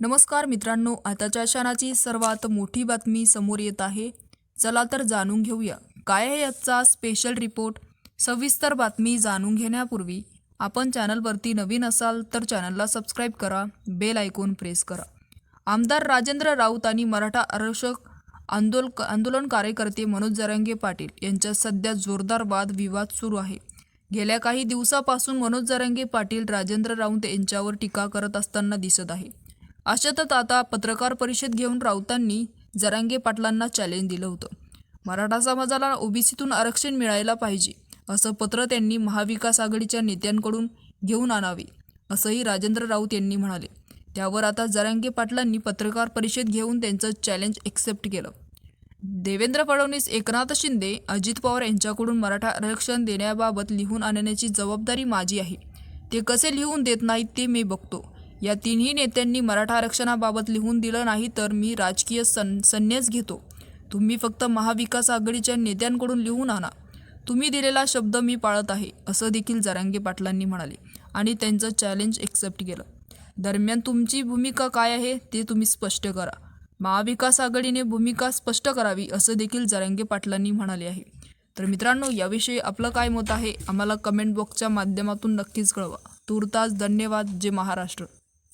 नमस्कार मित्रांनो आताच्या क्षणाची सर्वात मोठी बातमी समोर येत आहे. चला तर जाणून घेऊया. काय आहे आजचा स्पेशल रिपोर्ट सविस्तर बातमी जाणून घेण्यापूर्वी आपण चॅनलवरती नवीन असाल तर चॅनलला सबस्क्राईब करा बेल आयकॉन प्रेस करा. आमदार राजेंद्र राऊत आणि मराठा आरक्षक आंदोल आंदोलन कार्यकर्ते मनोज जरांगे पाटील यांच्यात सध्या जोरदार वाद विवाद सुरू आहे. गेल्या काही दिवसापासून मनोज जरांगे पाटील राजेंद्र राऊत यांच्यावर टीका करत असताना दिसत आहे. अशातच आता पत्रकार परिषद घेऊन राऊतांनी जरांगे पाटलांना चॅलेंज दिलं होतं. मराठा समाजाला ओबीसीतून आरक्षण मिळायला पाहिजे असं पत्र त्यांनी महाविकास आघाडीच्या नेत्यांकडून घेऊन आणावे असंही राजेंद्र राऊत यांनी म्हणाले. त्यावर आता जरांगे पाटलांनी पत्रकार परिषद घेऊन त्यांचं चॅलेंज एक्सेप्ट केलं. देवेंद्र फडणवीस एकनाथ शिंदे अजित पवार यांच्याकडून मराठा आरक्षण देण्याबाबत लिहून आणण्याची जबाबदारी माझी आहे. ते कसे लिहून देत नाहीत ते मी बघतो. या तिन्ही नेत्यांनी मराठा आरक्षणाबाबत लिहून दिलं नाही तर मी राजकीय सं संन्यास घेतो. तुम्ही फक्त महाविकास आघाडीच्या नेत्यांकडून लिहून आणा. तुम्ही दिलेला शब्द मी पाळत आहे असं देखील जरांगे पाटलांनी म्हणाले आणि त्यांचं चॅलेंज एक्सेप्ट केलं. दरम्यान तुमची भूमिका काय आहे ते तुम्ही स्पष्ट करा. महाविकास आघाडीने भूमिका स्पष्ट करावी असं देखील जरांगे पाटलांनी म्हणाले आहे. तर मित्रांनो याविषयी आपलं काय मत आहे आम्हाला कमेंट बॉक्सच्या माध्यमातून नक्कीच कळवा. तूर्तास धन्यवाद जे महाराष्ट्र.